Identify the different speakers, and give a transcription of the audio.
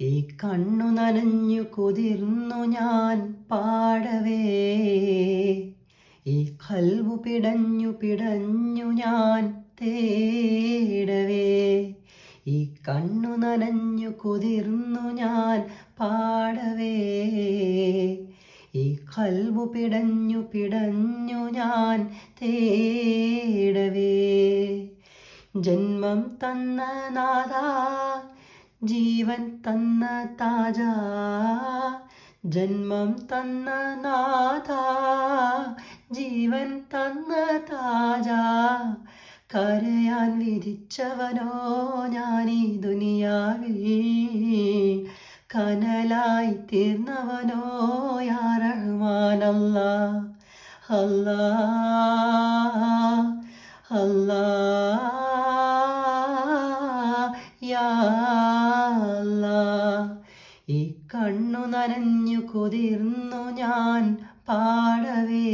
Speaker 1: ഈ കണ്ണു നനഞ്ഞു കുതിർന്നു ഞാൻ പാടവേ. ഈ കൽവു പിടഞ്ഞു പിടഞ്ഞു ഞാൻ തേടവേ. ഈ കണ്ണു നനഞ്ഞു കുതിർന്നു ഞാൻ പാടവേ. ഈ കൽവു പിടഞ്ഞു പിടഞ്ഞു ഞാൻ തേടവേ. ജന്മം തന്ന നാഥ ജീവൻ തന്ന താജ ജന്മം തന്ന നാഥ ജീവൻ തന്ന താജ. കരയാൻ വിധിച്ചവനോ ഞാനീ ദുനിയാവിൽ? കനലായി തീർന്നവനോ യാ റഹ്മാനല്ല അല്ലാ അല്ലാ. യാ കണ്ണു നനഞ്ഞു കുതിർന്നു ഞാൻ പാടവേ.